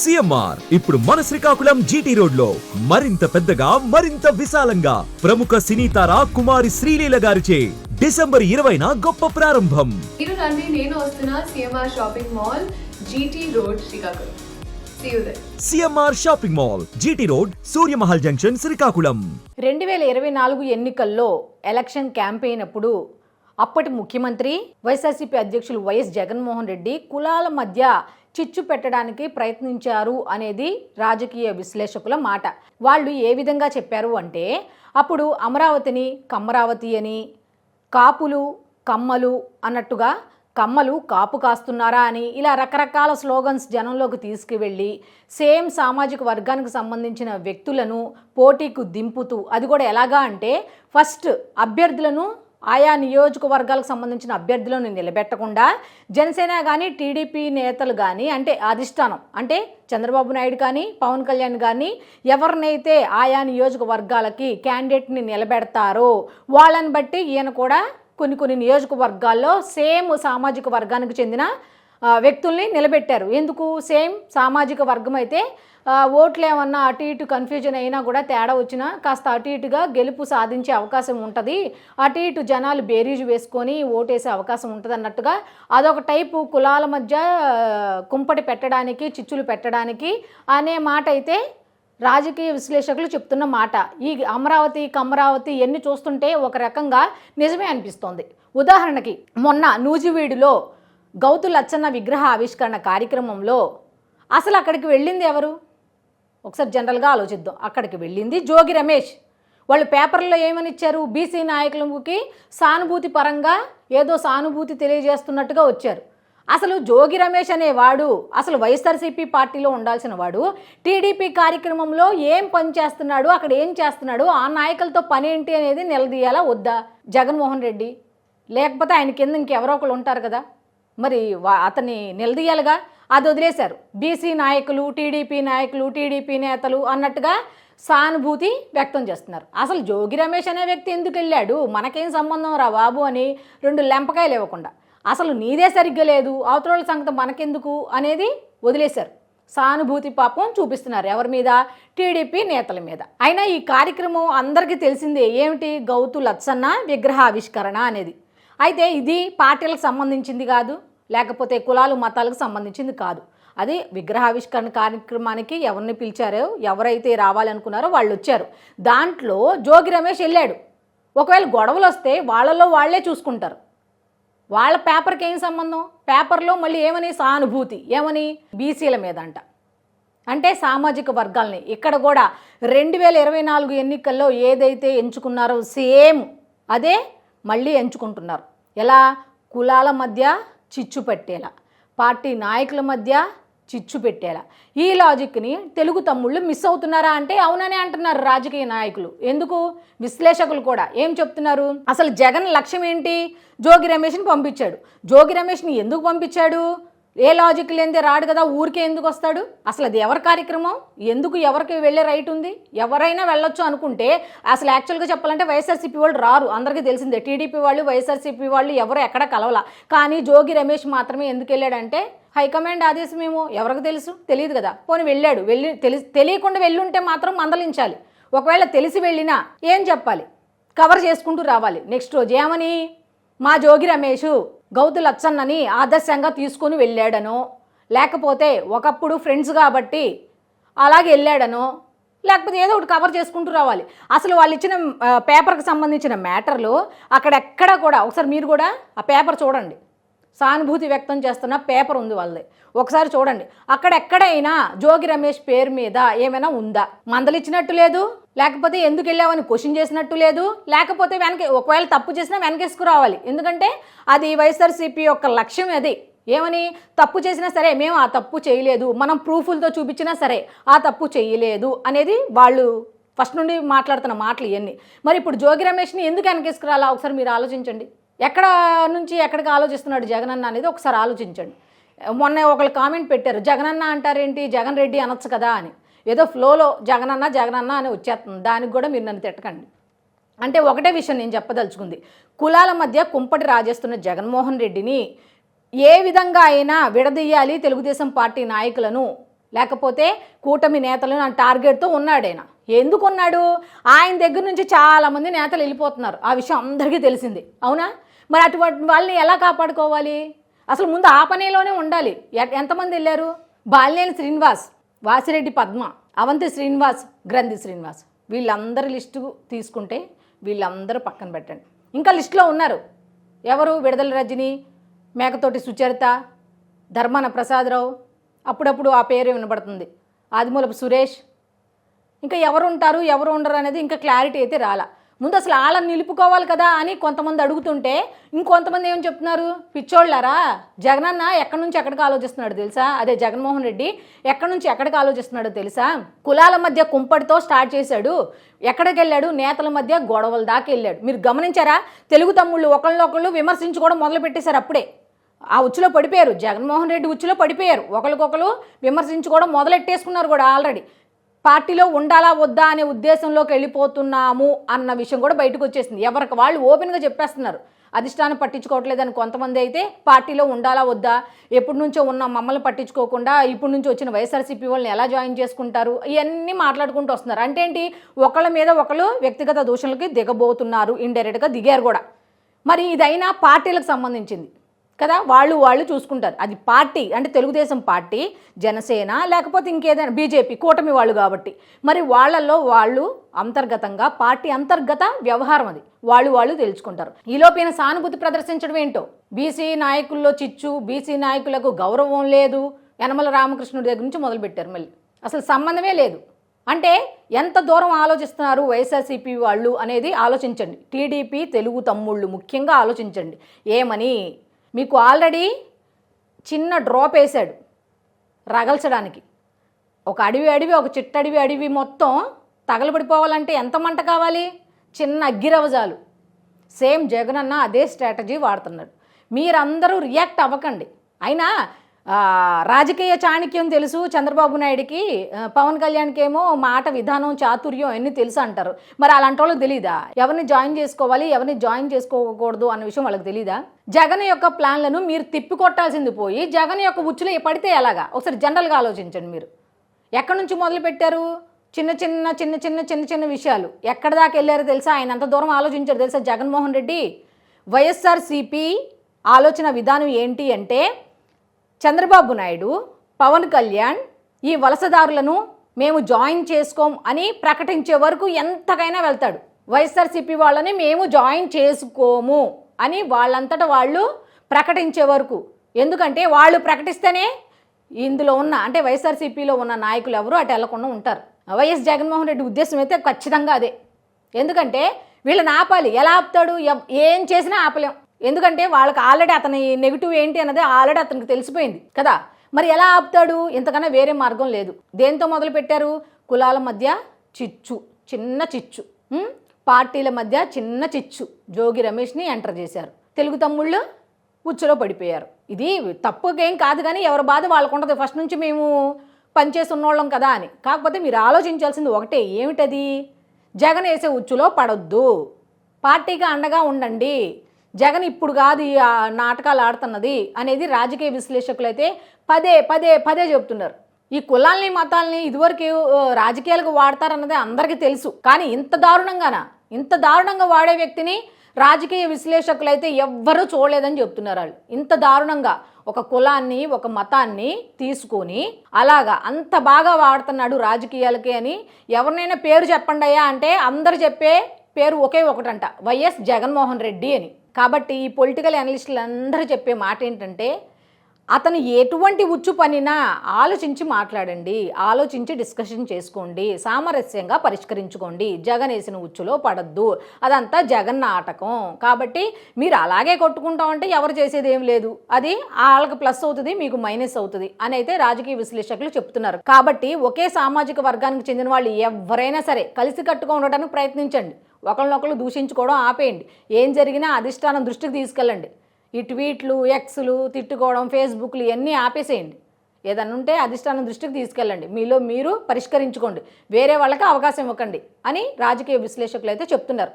CMR. ఇప్పుడు మన Srikakulam GT రోడ్లో మరింత పెద్దగా మరింత విశాలంగా ప్రముఖ సినీ తార కుమారి శ్రీలీల గారిచే డిసెంబర్ ఇరవైన గొప్ప ప్రారంభం. మీరు రండి నేను వస్తున్నా CMR shopping mall GT road Srikakulam. See you there CMR shopping mall GT road Suryamahal junction Srikakulam. రెండు వేల ఇరవై నాలుగు ఎన్నికల్లో ఎలక్షన్ క్యాంపెయిన్ అప్పుడు అప్పటి ముఖ్యమంత్రి వైఎస్ఆర్సీపీ అధ్యక్షులు వైఎస్ జగన్మోహన్ రెడ్డి కులాల మధ్య చిచ్చు పెట్టడానికి ప్రయత్నించారు అనేది రాజకీయ విశ్లేషకుల మాట. వాళ్ళు ఏ విధంగా చెప్పారు అంటే అప్పుడు అమరావతిని కమ్మరావతి అని కాపులు కమ్మలు అన్నట్టుగా కమ్మలు కాపు కాస్తున్నారా అని ఇలా రకరకాల స్లోగన్స్ జనంలోకి తీసుకువెళ్ళి సేమ్ సామాజిక వర్గానికి సంబంధించిన వ్యక్తులను పోటీకు దింపుతూ అది కూడా ఎలాగా అంటే ఫస్ట్ అభ్యర్థులను ఆయా నియోజకవర్గాలకు సంబంధించిన అభ్యర్థులను నిలబెట్టకుండా జనసేన కానీ టీడీపీ నేతలు కానీ అంటే అధిష్టానం అంటే చంద్రబాబు నాయుడు కానీ పవన్ కళ్యాణ్ కానీ ఎవరినైతే ఆయా నియోజకవర్గాలకి క్యాండిడేట్ని నిలబెడతారో వాళ్ళని బట్టి ఈయన కూడా కొన్ని కొన్ని నియోజకవర్గాల్లో సేమ్ సామాజిక వర్గానికి చెందిన వ్యక్తుల్ని నిలబెట్టారు. ఎందుకు? సేమ్ సామాజిక వర్గం అయితే ఓట్లు ఏమన్నా అటు ఇటు కన్ఫ్యూజన్ అయినా కూడా తేడా వచ్చినా కాస్త అటు ఇటుగా గెలుపు సాధించే అవకాశం ఉంటుంది. అటు ఇటు జనాలు బేరీజు వేసుకొని ఓటేసే అవకాశం ఉంటుంది అన్నట్టుగా అదొక టైపు కులాల మధ్య కుంపటి పెట్టడానికి చిచ్చులు పెట్టడానికి అనే మాట అయితే రాజకీయ విశ్లేషకులు చెప్తున్న మాట. ఈ అమరావతి కమరావతి ఎన్ని చూస్తుంటే ఒక రకంగా నిజమే అనిపిస్తోంది. ఉదాహరణకి మొన్న నూజివీడులో గౌతు లచ్చన్న విగ్రహ ఆవిష్కరణ కార్యక్రమంలో అసలు అక్కడికి వెళ్ళింది ఎవరు? ఒకసారి జనరల్గా ఆలోచిద్దాం. అక్కడికి వెళ్ళింది జోగి రమేష్. వాళ్ళు పేపర్లో ఏమని ఇచ్చారు బీసీ నాయకులకి సానుభూతి పరంగా ఏదో సానుభూతి తెలియజేస్తున్నట్టుగా వచ్చారు. అసలు జోగి రమేష్ అనేవాడు అసలు వైఎస్ఆర్సీపీ పార్టీలో ఉండాల్సిన వాడు టీడీపీ కార్యక్రమంలో ఏం పని చేస్తున్నాడు అక్కడ ఏం చేస్తున్నాడు ఆ నాయకులతో పని ఏంటి అనేది నిలదీయాలా వద్దా? జగన్మోహన్ రెడ్డి. లేకపోతే ఆయన కింద ఇంకెవరో ఒకరు ఉంటారు కదా. మరి అతన్ని నిలదీయాలిగా? అది వదిలేశారు. బీసీ నాయకులు టీడీపీ నాయకులు టీడీపీ నేతలు అన్నట్టుగా సానుభూతి వ్యక్తం చేస్తున్నారు. అసలు జోగి రమేష్ అనే వ్యక్తి ఎందుకు వెళ్ళాడు? మనకేం సంబంధం రా బాబు అని రెండు లెంపకాయలు ఇవ్వకుండా. అసలు నీదే సరిగ్గా లేదు. అవతల సంగతి మనకెందుకు అనేది వదిలేశారు. సానుభూతి పాపం చూపిస్తున్నారు ఎవరి మీద? టీడీపీ నేతల మీద. అయినా ఈ కార్యక్రమం అందరికీ తెలిసిందే. ఏమిటి? గౌతు లత్సన్న విగ్రహావిష్కరణ అనేది. అయితే ఇది పార్టీలకు సంబంధించింది కాదు లేకపోతే కులాలు మతాలకు సంబంధించింది కాదు. అది విగ్రహావిష్కరణ కార్యక్రమానికి ఎవరిని పిలిచారో ఎవరైతే రావాలనుకున్నారో వాళ్ళు వచ్చారు. దాంట్లో జోగి రమేష్ వెళ్ళాడు. ఒకవేళ గొడవలు వస్తే వాళ్ళలో వాళ్ళే చూసుకుంటారు. వాళ్ళ పేపర్కి ఏం సంబంధం? పేపర్లో మళ్ళీ ఏమని? సానుభూతి. ఏమని? బీసీల మీద అంట అంటే సామాజిక వర్గాల్ని. ఇక్కడ కూడా రెండు వేల ఇరవై నాలుగు ఎన్నికల్లో ఏదైతే ఎంచుకున్నారో సేమ్ అదే మళ్ళీ ఎంచుకుంటున్నారు. ఎలా? కులాల మధ్య చిచ్చు పెట్టేలా పార్టీ నాయకుల మధ్య చిచ్చు పెట్టేలా. ఈ లాజిక్ని తెలుగు తమ్ముళ్ళు మిస్ అవుతున్నారా అంటే అవుననే అంటున్నారు రాజకీయ నాయకులు. ఎందుకు? విశ్లేషకులు కూడా ఏం చెప్తున్నారు? అసలు జగన్ లక్ష్యం ఏంటి? జోగి రమేష్ని పంపించాడు. జోగి రమేష్ని ఎందుకు పంపించాడు? ఏ లాజిక్ లేనిదే రాడు కదా ఊరికే ఎందుకు వస్తాడు? అసలు అది ఎవరి కార్యక్రమం? ఎందుకు ఎవరికి వెళ్ళే రైట్ ఉంది? ఎవరైనా వెళ్ళొచ్చు అనుకుంటే అసలు యాక్చువల్గా చెప్పాలంటే వైఎస్ఆర్సీపీ వాళ్ళు రారు. అందరికీ తెలిసిందే టీడీపీ వాళ్ళు వైఎస్ఆర్సీపీ వాళ్ళు ఎవరు ఎక్కడ కలవల. కానీ జోగి రమేష్ మాత్రమే ఎందుకు వెళ్ళాడంటే హైకమాండ్ ఆదేశం ఏమో ఎవరికి తెలుసు? తెలియదు కదా. పోనీ వెళ్ళాడు. వెళ్ళి తెలి తెలియకుండా వెళ్ళుంటే మాత్రం మందలించాలి. ఒకవేళ తెలిసి వెళ్ళినా ఏం చెప్పాలి? కవర్ చేసుకుంటూ రావాలి. నెక్స్ట్ రోజు ఏమని? మా జోగి రమేష్ గౌతు లచ్చన్నని ఆదర్శంగా తీసుకొని వెళ్ళాడనో లేకపోతే ఒకప్పుడు ఫ్రెండ్స్ కాబట్టి అలాగే వెళ్ళాడనో లేకపోతే ఏదో ఒకటి కవర్ చేసుకుంటూ రావాలి. అసలు వాళ్ళు ఇచ్చిన పేపర్కి సంబంధించిన మ్యాటర్లు అక్కడెక్కడ కూడా ఒకసారి మీరు కూడా ఆ పేపర్ చూడండి. సానుభూతి వ్యక్తం చేస్తున్న పేపర్ ఉంది వాళ్ళది. ఒకసారి చూడండి. అక్కడెక్కడైనా జోగి రమేష్ పేరు మీద ఏమైనా ఉందా? మందలిచ్చినట్టు లేదు? లేకపోతే ఎందుకు వెళ్ళావని క్వశ్చన్ చేసినట్టు లేదు. లేకపోతే వెనక ఒకవేళ తప్పు చేసినా వెనకేసుకురావాలి ఎందుకంటే అది వైఎస్ఆర్సీపీ యొక్క లక్ష్యం అది. ఏమని? తప్పు చేసినా సరే మేము ఆ తప్పు చేయలేదు. మనం ప్రూఫ్లతో చూపించినా సరే ఆ తప్పు చేయలేదు అనేది వాళ్ళు ఫస్ట్ నుండి మాట్లాడుతున్న మాటలు ఇవన్నీ మరి ఇప్పుడు జోగి రమేష్ని ఎందుకు వెనకేసుకురాలా ఒకసారి మీరు ఆలోచించండి. ఎక్కడ నుంచి ఎక్కడికి ఆలోచిస్తున్నాడు జగన్ అన్న అనేది ఒకసారి ఆలోచించండి. మొన్న ఒకళ్ళు కామెంట్ పెట్టారు. జగనన్న అంటారేంటి? జగన్ రెడ్డి అనొచ్చు కదా అని. ఏదో ఫ్లోలో జగనన్న జగనన్న అని వచ్చేస్తుంది. దానికి కూడా మీరు నన్ను తిట్టకండి. అంటే ఒకటే విషయం నేను చెప్పదలుచుకుంది. కులాల మధ్య కుంపటి రాజేస్తున్న జగన్మోహన్ రెడ్డిని ఏ విధంగా అయినా విడదీయాలి తెలుగుదేశం పార్టీ నాయకులను. లేకపోతే కూటమి నేతలు నా టార్గెట్తో ఉన్నాడు ఆయన ఎందుకు ఉన్నాడు? ఆయన దగ్గర నుంచి చాలామంది నేతలు వెళ్ళిపోతున్నారు. ఆ విషయం అందరికీ తెలిసింది. అవునా? మరి అటువంటి వాళ్ళని ఎలా కాపాడుకోవాలి? అసలు ముందు ఆ పనిలోనే ఉండాలి. ఎ- ఎంతమంది వెళ్ళారు? బాలినేని శ్రీనివాస్. వాసిరెడ్డి పద్మ అవంతి శ్రీనివాస్ గ్రంథి శ్రీనివాస్. వీళ్ళందరి లిస్టు తీసుకుంటే వీళ్ళందరూ పక్కన పెట్టండి. ఇంకా లిస్టులో ఉన్నారు. ఎవరు? విడుదల రజని మేకతోటి సుచరిత ధర్మాన ప్రసాదరావు. అప్పుడప్పుడు ఆ పేరు వినబడుతుంది. ఆదిమూలపు సురేష్. ఇంకా ఎవరు ఉంటారు ఎవరు ఉండరు అనేది ఇంకా క్లారిటీ అయితే రాలా. ముందు అసలు వాళ్ళని నిలుపుకోవాలి కదా అని కొంతమంది అడుగుతుంటే ఇంకొంతమంది ఏం చెప్తున్నారు? పిచ్చోళ్ళారా? జగనన్న ఎక్కడి నుంచి ఎక్కడికి ఆలోచిస్తున్నాడు తెలుసా? అదే జగన్మోహన్ రెడ్డి ఎక్కడి నుంచి ఎక్కడికి ఆలోచిస్తున్నాడో తెలుసా? కులాల మధ్య కుంపటితో స్టార్ట్ చేశాడు. ఎక్కడికి వెళ్ళాడు? నేతల మధ్య గొడవల దాకా వెళ్ళాడు. మీరు గమనించారా? తెలుగు తమ్ముళ్ళు ఒకళ్ళనొకళ్ళు విమర్శించుకోవడం మొదలు పెట్టేశారు అప్పుడే. ఆ ఉచ్చులో పడిపోయారు. జగన్మోహన్ రెడ్డి ఉచ్చులో పడిపోయారు. ఒకరికొకరు విమర్శించుకోవడం మొదలెట్టేసుకున్నారు కూడా ఆల్రెడీ. పార్టీలో ఉండాలా వద్దా అనే ఉద్దేశంలోకి వెళ్ళిపోతున్నాము అన్న విషయం కూడా బయటకు వచ్చేసింది. ఎవరికి వాళ్ళు ఓపెన్గా చెప్పేస్తున్నారు. అధిష్టానం పట్టించుకోవట్లేదని కొంతమంది అయితే పార్టీలో ఉండాలా వద్దా ఎప్పటి నుంచో ఉన్న మమ్మల్ని పట్టించుకోకుండా ఇప్పటి నుంచి వచ్చిన వైఎస్ఆర్సీపీ వాళ్ళని ఎలా జాయిన్ చేసుకుంటారు ఇవన్నీ మాట్లాడుకుంటూ వస్తున్నారు. అంటే ఏంటి? ఒకళ్ళ మీద ఒకళ్ళు వ్యక్తిగత దూషణలకి దిగబోతున్నారు ఇండైరెక్ట్గా దిగారు కూడా. మరి ఇదైనా పార్టీలకు సంబంధించింది. కదా? వాళ్ళు వాళ్ళు చూసుకుంటారు. అది పార్టీ అంటే తెలుగుదేశం పార్టీ జనసేన లేకపోతే ఇంకేదైనా బీజేపీ కూటమి వాళ్ళు కాబట్టి. మరి వాళ్ళల్లో వాళ్ళు అంతర్గతంగా పార్టీ అంతర్గత వ్యవహారం అది. వాళ్ళు వాళ్ళు తెలుసుకుంటారు. ఈలోపైన సానుభూతి ప్రదర్శించడం ఏంటో? బీసీ నాయకుల్లో చిచ్చు బీసీ నాయకులకు గౌరవం లేదు. యనమల రామకృష్ణుడి దగ్గర నుంచి మొదలుపెట్టారు మళ్ళీ. అసలు సంబంధమే లేదు. అంటే ఎంత దూరం ఆలోచిస్తున్నారు వైఎస్ఆర్సీపీ వాళ్ళు అనేది ఆలోచించండి. టీడీపీ తెలుగు తమ్ముళ్ళు ముఖ్యంగా ఆలోచించండి. ఏమని? మీకు ఆల్రెడీ చిన్న డ్రాప్ వేశాడు రగల్చడానికి. ఒక అడవి అడవి ఒక చిట్టడవి అడవి మొత్తం తగలబడిపోవాలంటే ఎంత మంట కావాలి? చిన్న అగ్గిరవజాలు సేమ్ జగన్ అన్న అదే స్ట్రాటజీ వాడుతున్నాడు. మీరందరూ రియాక్ట్ అవ్వకండి. అయినా రాజకీయ చాణక్యం తెలుసు చంద్రబాబు నాయుడికి పవన్ కళ్యాణ్కి ఏమో మాట విధానం చాతుర్యం అన్నీ తెలుసు అంటారు. మరి అలాంటి వాళ్ళు తెలీదా? ఎవరిని జాయిన్ చేసుకోవాలి ఎవరిని జాయిన్ చేసుకోకూడదు అన్న విషయం వాళ్ళకి తెలీదా? జగన్ యొక్క ప్లాన్లను మీరు తిప్పికొట్టాల్సింది పోయి జగన్ యొక్క ఉచ్చులో పడితే ఎలాగా? ఒకసారి జనరల్గా ఆలోచించండి మీరు. ఎక్కడి నుంచి మొదలు పెట్టారు? చిన్న చిన్న చిన్న చిన్న చిన్న చిన్న విషయాలు. ఎక్కడి దాకా వెళ్ళారో తెలుసా? ఆయన అంత దూరం ఆలోచించారు తెలుసా జగన్మోహన్ రెడ్డి? వైఎస్ఆర్సీపీ ఆలోచన విధానం ఏంటి అంటే చంద్రబాబు నాయుడు పవన్ కళ్యాణ్ ఈ వలసదారులను మేము జాయిన్ చేసుకోం అని ప్రకటించే వరకు ఎంతకైనా వెళ్తాడు. వైఎస్ఆర్సీపీ వాళ్ళని మేము జాయిన్ చేసుకోము అని వాళ్ళంతటా వాళ్ళు ప్రకటించే వరకు. ఎందుకంటే వాళ్ళు ప్రకటిస్తేనే ఇందులో ఉన్న అంటే వైఎస్ఆర్సీపీలో ఉన్న నాయకులు ఎవరు అటు వెళ్ళకుండా ఉంటారు. వైఎస్ జగన్మోహన్ రెడ్డి ఉద్దేశం అయితే ఖచ్చితంగా అదే. ఎందుకంటే వీళ్ళని ఆపాలి. ఎలా ఆపుతాడు? ఏం చేసినా ఆపలేం. ఎందుకంటే వాళ్ళకి ఆల్రెడీ అతని నెగిటివ్ ఏంటి అన్నది ఆల్రెడీ అతనికి తెలిసిపోయింది కదా? మరి ఎలా ఆపుతాడు? ఇంతకన్నా వేరే మార్గం లేదు. దేంతో మొదలు పెట్టారు? కులాల మధ్య చిచ్చు చిన్న చిచ్చు. పార్టీల మధ్య చిన్న చిచ్చు. జోగి రమేష్ని ఎంటర్ చేశారు. తెలుగు తమ్ముళ్ళు ఉచ్చులో పడిపోయారు. ఇది తప్పుకేం కాదు కానీ ఎవరి బాధ వాళ్ళకు ఉండదు. ఫస్ట్ నుంచి మేము పనిచేసి ఉన్నోళ్ళం కదా అని. కాకపోతే మీరు ఆలోచించాల్సింది ఒకటే ఏమిటది? జగన్ వేసే ఉచ్చులో పడొద్దు. పార్టీకి అండగా ఉండండి. జగన్ ఇప్పుడు కాదు ఈ నాటకాలు ఆడుతున్నది అనేది రాజకీయ విశ్లేషకులు అయితే పదే పదే పదే చెప్తున్నారు ఈ కులాల్ని మతాల్ని ఇదివరకు రాజకీయాలకు వాడతారన్నది అందరికీ తెలుసు. కానీ ఇంత దారుణంగానా? ఇంత దారుణంగా వాడే వ్యక్తిని రాజకీయ విశ్లేషకులు అయితే ఎవ్వరూ చూడలేదని చెప్తున్నారు వాళ్ళు. ఇంత దారుణంగా ఒక కులాన్ని ఒక మతాన్ని తీసుకొని అలాగా అంత బాగా వాడుతున్నాడు రాజకీయాలకి అని ఎవరినైనా పేరు చెప్పండి అయ్యా అంటే అందరు చెప్పే పేరు ఒకే ఒకటంట. వైఎస్ జగన్మోహన్ రెడ్డి అని. కాబట్టి ఈ పొలిటికల్ అనలిస్టులు అందరూ చెప్పే మాట ఏంటంటే అతను ఎటువంటి ఉచ్చు పనినా ఆలోచించి మాట్లాడండి ఆలోచించి డిస్కషన్ చేసుకోండి సామరస్యంగా పరిష్కరించుకోండి జగన్ వేసిన ఉచ్చులో పడద్దు అదంతా జగన్ నాటకం. కాబట్టి మీరు అలాగే కొట్టుకుంటామంటే ఎవరు చేసేది ఏం లేదు. అది వాళ్ళకి ప్లస్ అవుతుంది మీకు మైనస్ అవుతుంది అని అయితే రాజకీయ విశ్లేషకులు చెప్తున్నారు. కాబట్టి ఒకే సామాజిక వర్గానికి చెందిన వాళ్ళు ఎవరైనా సరే కలిసి కట్టుగా ప్రయత్నించండి. ఒకరినొకరు దూషించుకోవడం ఆపేయండి. ఏం జరిగినా అధిష్టానం దృష్టికి తీసుకెళ్ళండి. ఈ ట్వీట్లు ఎక్స్లు తిట్టుకోవడం ఫేస్బుక్లు ఇవన్నీ ఆపేసేయండి. ఏదన్నా ఉంటే అధిష్టానం దృష్టికి తీసుకెళ్ళండి. మీలో మీరు పరిష్కరించుకోండి. వేరే వాళ్ళకి అవకాశం ఇవ్వకండి అని రాజకీయ విశ్లేషకులు అయితే చెప్తున్నారు.